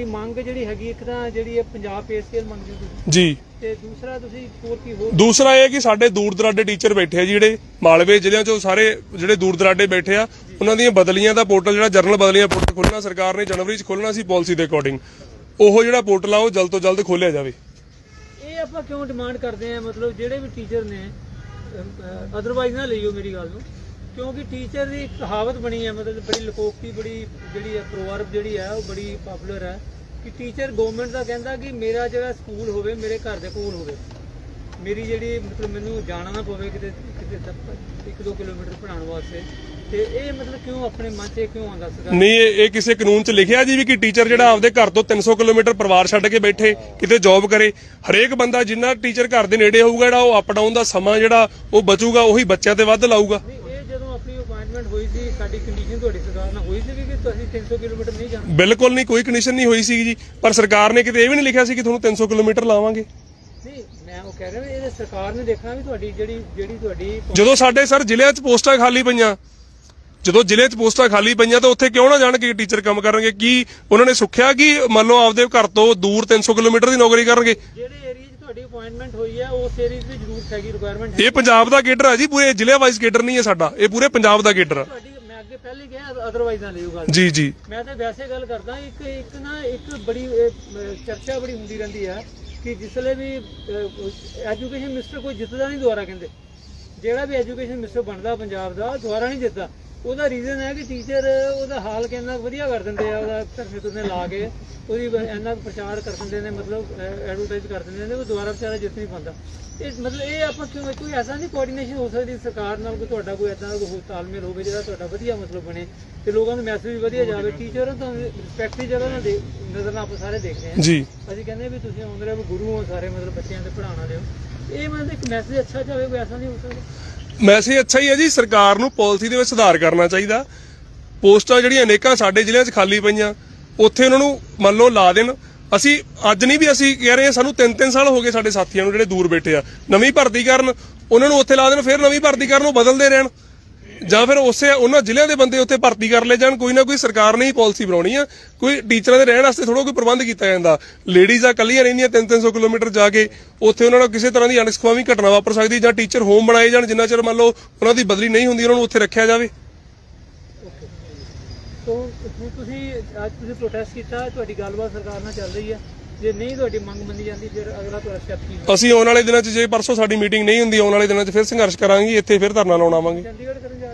ਦੀ ਮੰਗ ਜਿਹੜੀ ਹੈਗੀ ਇੱਕ ਤਾਂ ਜਿਹੜੀ ਹੈ ਪੰਜਾਬ ਪੇ ਸਕੇਲ ਮੰਗਦੇ ਤੁਸੀਂ। ਜੀ। ਤੇ ਦੂਸਰਾ ਤੁਸੀਂ ਹੋਰ ਕੀ ਹੋਰ ਦੂਸਰਾ ਇਹ ਕਿ ਸਾਡੇ ਦੂਰ ਦਰਾਡੇ ਟੀਚਰ ਬੈਠੇ ਆ ਜਿਹੜੇ ਮਾਲਵੇ ਜ਼ਿਲ੍ਹਿਆਂ ਚੋਂ ਸਾਰੇ ਜਿਹੜੇ ਦੂਰ ਦਰਾਡੇ ਬੈਠੇ ਆ ਉਹਨਾਂ ਦੀਆਂ ਬਦਲੀਆਂ ਦਾ ਪੋਰਟਲ ਜਿਹੜਾ ਜਰਨਲ ਬਦਲੀਆਂ ਪੋਰਟਲ ਖੋਲਣਾ ਸਰਕਾਰ ਨੇ ਜਨਵਰੀ 'ਚ ਖੋਲਣਾ ਸੀ ਪਾਲਿਸੀ ਦੇ ਅਕੋਰਡਿੰਗ ਉਹ ਜਿਹੜਾ ਪੋਰਟਲ ਆ ਉਹ ਜਲਦ ਤੋਂ ਜਲਦ ਖੋਲਿਆ ਜਾਵੇ। ਇਹ ਆਪਾਂ ਕਿਉਂ ਡਿਮਾਂਡ ਕਰਦੇ ਆ? ਮਤਲਬ ਜਿਹੜੇ ਵੀ ਟੀਚਰ ਨੇ ਅਦਰਵਾਈਜ਼ ਨਾ ਲਈਓ ਮੇਰੀ ਗੱਲ ਨੂੰ। ਕਿਉਂਕਿ ਟੀਚਰ ਦੀ ਕਹਾਵਤ ਬਣੀ ਹੈ ਮਤਲਬ ਬੜੀ ਲਕੋਕਤੀ ਬੜੀ ਜਿਹੜੀ ਹੈ ਪ੍ਰੋਵਰਬ ਜਿਹੜੀ ਹੈ ਉਹ ਬੜੀ ਪਪੂਲਰ ਹੈ ਕਿ ਟੀਚਰ ਗਵਰਨਮੈਂਟ ਦਾ ਕਹਿੰਦਾ ਕਿ ਮੇਰਾ ਜਿਹੜਾ ਸਕੂਲ ਹੋਵੇ ਮੇਰੇ ਘਰ ਦੇ ਕੋਲ ਹੋਵੇ। ਮੇਰੀ ਜਿਹੜੀ ਮਤਲਬ ਮੈਨੂੰ ਜਾਣਾ ਨਾ ਪਵੇ ਕਿਤੇ ਕਿਤੇ 1-2 ਕਿਲੋਮੀਟਰ ਪੜਾਉਣ ਵਾਸਤੇ। ਤੇ ਇਹ ਮਤਲਬ ਕਿਉਂ ਆਪਣੇ ਮਨ 'ਚ ਇਹ ਕਿਉਂ ਆਉਂਦਾ ਸੀਗਾ? ਨਹੀਂ ਇਹ ਇਹ ਕਿਸੇ ਕਾਨੂੰਨ 'ਚ ਲਿਖਿਆ ਜੀ ਵੀ ਕਿ ਟੀਚਰ ਜਿਹੜਾ ਆਪਦੇ ਘਰ ਤੋਂ 300 ਕਿਲੋਮੀਟਰ ਪਰਿਵਾਰ ਛੱਡ ਕੇ ਬੈਠੇ ਕਿਤੇ ਜੌਬ ਕਰੇ। ਹਰੇਕ ਬੰਦਾ ਜਿੰਨਾ ਟੀਚਰ ਘਰ ਦੇ ਨੇੜੇ ਹੋਊਗਾ ਜਿਹੜਾ ਉਹ ਅਪ ਡਾਊਨ ਦਾ ਸਮਾਂ ਜਿਹੜਾ ਉਹ ਬਚੂਗਾ ਉਹੀ ਬੱਚਿਆਂ ਤੇ ਵੱਧ ਲਾਊਗਾ। ਨਹੀਂ ਇਹ ਜਦੋਂ ਆਪਣੀ ਅਪਾਇੰਟਮੈਂਟ ਹੋਈ ਸੀ ਸਾਡੀ ਕੰਡੀਸ਼ਨ ਤੁਹਾਡੀ ਸਰਕਾਰ ਨਾਲ ਹੋਈ ਸੀ ਕਿ ਤੁਸੀਂ 300 ਕਿਲੋਮੀਟਰ ਨਹੀਂ ਜਾਣਾ ਬਿਲਕੁਲ ਨਹੀਂ ਕੋਈ ਕੰਡੀਸ਼ਨ ਨਹੀਂ ਹੋਈ ਸੀ ਜੀ। ਪਰ ਸਰਕਾਰ ਨੇ ਕਿਤੇ ਇਹ ਵੀ ਨਹੀਂ ਲਿਖਿਆ ਸੀ ਕਿ ਤੁਹਾਨੂੰ 300 ਕਿਲੋਮੀਟਰ ਲਾਵਾਂਗੇ। ਨਹੀਂ ਮੈਂ ਉਹ ਕਹਿ ਰਿਹਾ ਵੀ ਇਹ ਸਰਕਾਰ ਨੇ ਦੇਖਣਾ ਵੀ ਤੁਹਾਡੀ ਜਿਹੜੀ ਜਿਹੜੀ ਤੁਹਾਡੀ ਜਦੋਂ ਸਾਡੇ ਸਰ ਜ਼ਿਲ੍ਹਿਆਂ 'ਚ ਪੋਸਟਾਂ ਖਾਲੀ ਪਈਆਂ ਜਦੋਂ ਜ਼ਿਲ੍ਹੇ 'ਚ ਪੋਸਟਾਂ ਖਾਲੀ ਪਈਆਂ ਤਾਂ ਉੱਥੇ ਕਿਉਂ ਨਾ ਜਾਣਗੇ ਟੀਚਰ ਕੰਮ ਕਰਨਗੇ? ਕੀ ਉਹਨਾਂ ਨੇ ਸੁੱਖਿਆ ਕਿ ਮੰਨ ਲਓ ਆਪਦੇ ਘਰ ਤੋਂ ਦੂਰ 300 ਕਿਲੋਮੀਟਰ ਦੀ ਨੌਕਰੀ ਕਰਨਗੇ? ਤੁਹਾਡੀ ਅਪਾਇੰਟਮੈਂਟ ਹੋਈ ਹੈ ਏਰੀਆ 'ਚ ਵੀ ਜ਼ਰੂਰਤ ਹੈਗੀ ਰਿਕੁਆਇਰਮੈਂਟ ਹੈ ਇਹ ਪੰਜਾਬ ਦਾ ਕੇਡਰ ਹੈ ਜੀ ਪੂਰੇ ਜ਼ਿਲ੍ਹੇ ਵਾਈਜ਼ ਕੇਡਰ ਨਹੀਂ ਹੈ ਸਾਡਾ ਇਹ ਪੂਰੇ ਪੰਜਾਬ ਦਾ ਕੇਡਰ ਤੁਹਾਡੀ ਮੈਂ ਅੱਗੇ ਪਹਿਲੇ ਕਿਹਾ ਅਦਰਵਾਈਜ਼ ਨਾ ਲਿਓ ਗੱਲ। ਜੀ ਜੀ। ਮੈਂ ਤਾਂ ਵੈਸੇ ਗੱਲ ਕਰਦਾ ਇੱਕ ਇੱਕ ਨਾ ਇੱਕ ਬੜੀ ਅਹ, ਚਰਚਾ ਬੜੀ ਹੁੰਦੀ ਰਹਿੰਦੀ ਹੈ ਕਿ ਜਿਸਲੇ ਵੀ ਐਜੂਕੇਸ਼ਨ ਮਿਨਿਸਟਰ ਕੋਈ ਜਿੱਤਦਾ ਨਹੀਂ ਦੁਆਰਾ ਕਹਿੰਦੇ। ਜਿਹੜਾ ਵੀ ਐਜੂਕੇਸ਼ਨ ਮਿਨਿਸਟਰ ਬਣਦਾ ਪੰਜਾਬ ਦਾ ਦੁਆਰਾ ਨਹੀਂ ਜਿੱਤਦਾ। ਉਹਦਾ ਰੀਜ਼ਨ ਹੈ ਕਿ ਟੀਚਰ ਉਹਦਾ ਹਾਲ ਕਹਿੰਦਾ ਵਧੀਆ ਕਰ ਦਿੰਦੇ ਆ ਉਹਦਾ ਧਰਮੇ ਤੁਰਨੇ ਲਾ ਕੇ ਉਹਦੀ ਇੰਨਾ ਪ੍ਰਚਾਰ ਕਰ ਦਿੰਦੇ ਨੇ ਮਤਲਬ ਐਡਵਰਟਾਈਜ਼ ਕਰ ਦਿੰਦੇ ਨੇ ਉਹ ਦੁਆਰਾ ਵਿਚਾਰਾ ਜਿੱਤ ਨਹੀਂ ਪਾਉਂਦਾ। ਇਹ ਮਤਲਬ ਇਹ ਆਪਾਂ ਕਿਉਂ ਕੋਈ ਐਸਾ ਨਹੀਂ ਕੋਆਰਡੀਨੇਸ਼ਨ ਹੋ ਸਕਦੀ ਸਰਕਾਰ ਨਾਲ ਕੋਈ ਤੁਹਾਡਾ ਕੋਈ ਐਦਾਂ ਦਾ ਕੋਈ ਤਾਲਮੇਲ ਹੋਵੇ ਜਿਹੜਾ ਤੁਹਾਡਾ ਵਧੀਆ ਮਤਲਬ ਬਣੇ ਤੇ ਲੋਕਾਂ ਨੂੰ ਮੈਸੇਜ ਵੀ ਵਧੀਆ ਜਾਵੇ। ਟੀਚਰ ਤਾਂ ਰਿਸਪੈਕਟ ਦੀ ਜਗ੍ਹਾ ਨਾਲ ਦੇ- ਨਜ਼ਰ ਨਾਲ ਆਪਾਂ ਸਾਰੇ ਦੇਖਦੇ ਹਾਂ। ਜੀ। ਅਸੀਂ ਕਹਿੰਦੇ ਵੀ ਤੁਸੀਂ ਆਨਰੇਬਲ ਗੁਰੂ ਹੋ ਸਾਰੇ ਮਤਲਬ ਬੱਚਿਆਂ ਦੇ ਪੜਾਉਣ ਵਾਲੇ ਹੋ। ਇਹ ਮਤਲਬ ਇੱਕ ਮੈਸੇਜ ਅੱਛਾ ਜਾਵੇ ਕੋਈ ਐਸਾ ਨਹੀਂ ਹੋ ਸਕਦਾ। ਮੈਸੇਜ ਅੱਛਾ ਹੀ ਹੈ ਜੀ, ਸਰਕਾਰ ਨੂੰ ਪਾਲਿਸੀ ਦੇ ਵਿੱਚ ਸੁਧਾਰ ਕਰਨਾ ਚਾਹੀਦਾ। ਪੋਸਟਾਂ ਜਿਹੜੀਆਂ ਅਨੇਕਾਂ ਸਾਡੇ ਜ਼ਿਲ੍ਹਿਆਂ 'ਚ ਖਾਲੀ ਪਈਆਂ, ਉੱਥੇ ਉਹਨਾਂ ਨੂੰ ਮੰਨ ਲਓ ਲਾ ਦੇਣ। ਅਸੀਂ, ਅੱਜ ਨਹੀਂ ਵੀ ਅਸੀਂ ਕਹਿ ਰਹੇ ਹਾਂ, ਸਾਨੂੰ 3-3 ਸਾਲ ਹੋ ਗਏ ਸਾਡੇ ਸਾਥੀਆਂ ਨੂੰ ਜਿਹੜੇ ਦੂਰ ਬੈਠੇ ਆ। ਨਵੀਂ ਭਰਤੀ ਕਰਨ, ਉਹਨਾਂ ਨੂੰ ਉੱਥੇ ਲਾ ਦੇਣ, ਫਿਰ ਨਵੀਂ ਭਰਤੀ ਕਰਨ, ਉਹ ਬਦਲਦੇ ਰਹਿਣ। ਜਾਂ ਫਿਰ ਉਸੇ ਉਹਨਾਂ ਜ਼ਿਲ੍ਹਿਆਂ ਦੇ ਬੰਦੇ ਉੱਥੇ ਭਰਤੀ ਕਰ ਲਏ ਜਾਣ ਕੋਈ ਨਾ ਕੋਈ ਸਰਕਾਰ ਨੇ ਹੀ ਪਾਲਿਸੀ ਬਣਾਉਣੀ ਆ। ਕੋਈ ਟੀਚਰਾਂ ਦੇ ਰਹਿਣ ਵਾਸਤੇ ਥੋੜਾ ਕੋਈ ਪ੍ਰਬੰਧ ਕੀਤਾ ਜਾਂਦਾ। ਲੇਡੀਜ਼ ਆ ਕੱਲੀਆਂ ਰਹਿੰਦੀਆਂ 3-300 ਕਿਲੋਮੀਟਰ ਜਾ ਕੇ ਉੱਥੇ ਉਹਨਾਂ ਨਾਲ ਕਿਸੇ ਤਰ੍ਹਾਂ ਦੀ ਅਣਸਖਾਵੀ ਘਟਨਾ ਵਾਪਰ ਸਕਦੀ ਜਾਂ ਟੀਚਰ ਹੋਮ ਬਣਾਏ ਜਾਣ ਜਿੰਨਾ ਚਿਰ ਮੰਨ ਲਓ ਉਹਨਾਂ ਦੀ ਬਦਲੀ ਨਹੀਂ ਹੁੰਦੀ ਉਹਨਾਂ ਨੂੰ ਉੱਥੇ ਰੱਖਿਆ ਜਾਵੇ। ਤੁਸੀਂ ਅੱਜ ਤੁਸੀਂ ਪ੍ਰੋਟੈਸਟ ਕੀਤਾ ਤੁਹਾਡੀ ਗੱਲਬਾਤ ਸਰਕਾਰ ਨਾਲ ਚੱਲ ਰਹੀ ਹੈ ਜੇ ਨਹੀਂ ਤੁਹਾਡੀ ਮੰਗ ਮੰਨੀ ਜਾਂਦੀ ਫਿਰ ਅਗਲਾ ਤੁਹਾਡਾ ਸਟੈਪ ਕੀ ਅਸੀਂ ਆਉਣ ਵਾਲੇ ਦਿਨਾਂ 'ਚ ਜੇ ਪਰਸੋਂ ਸਾਡੀ ਮੀਟਿੰਗ ਨਹੀਂ ਹੁੰਦੀ ਆਉਣ ਵਾਲੇ ਦਿਨਾਂ 'ਚ ਫਿਰ ਸੰਘਰਸ਼ ਕਰਾਂਗੇ ਇੱਥੇ ਫਿਰ ਧਰਨਾ ਲਾਉਣ ਆਵਾਂਗੇ। ਚੰਡੀਗੜ੍ਹ ਕਰਨ ਜਾ ਰਹੇ ਹੋ